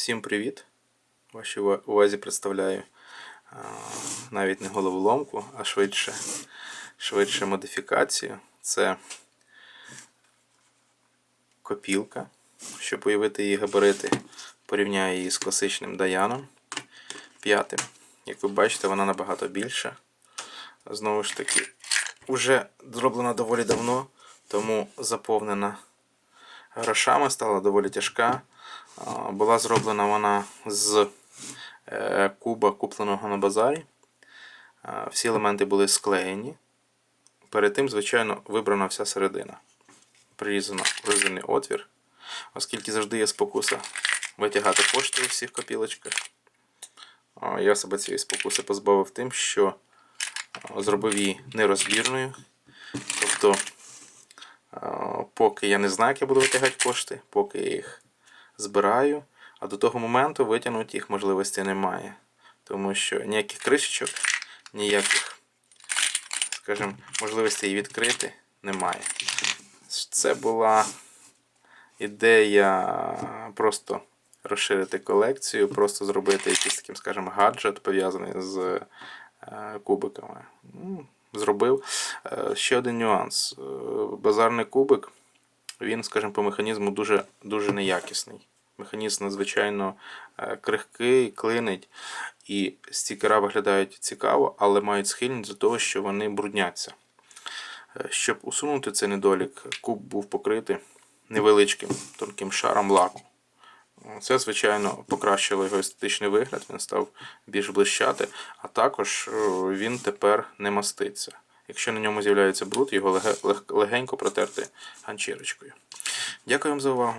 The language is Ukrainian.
Всім привіт! Вашій увазі представляю навіть не головоломку, а швидше, швидше модифікацію. Це копілка. Щоб уявити її габарити, порівняю її з класичним Даяном п'ятим. Як ви бачите, вона набагато більша. Знову ж таки, вже зроблена доволі давно, тому заповнена грошами, стала доволі тяжка. Була зроблена вона з е, куба, купленого на базарі. Всі елементи були склеєні. Перед тим, звичайно, вибрана вся середина. Прирізано ризельний отвір, оскільки завжди є спокуса витягати кошти у всіх копілочках. Я себе цієї спокуси позбавив тим, що зробив її нерозбірною. Тобто, поки я не знаю, як я буду витягати кошти, поки я їх збираю, а до того моменту витягнути їх можливості немає. Тому що ніяких кришечок, ніяких, скажімо, можливостей відкрити немає. Це була ідея просто розширити колекцію, просто зробити якийсь таким, скажімо, гаджет пов'язаний з е, кубиками. Ну, Зробив. Е, Ще один нюанс. Е, Базарний кубик, він, скажімо, по механізму дуже, дуже неякісний. Механізм надзвичайно е, крихкий, клинить, і стікера виглядають цікаво, але мають схильність до того, що вони брудняться. Е, Щоб усунути цей недолік, куб був покритий невеличким тонким шаром лаку. Це, звичайно, покращило його естетичний вигляд, він став більш блищати, а також е, він тепер не маститься. Якщо на ньому з'являється бруд, його легенько протерти ганчірочкою. Дякую вам за увагу.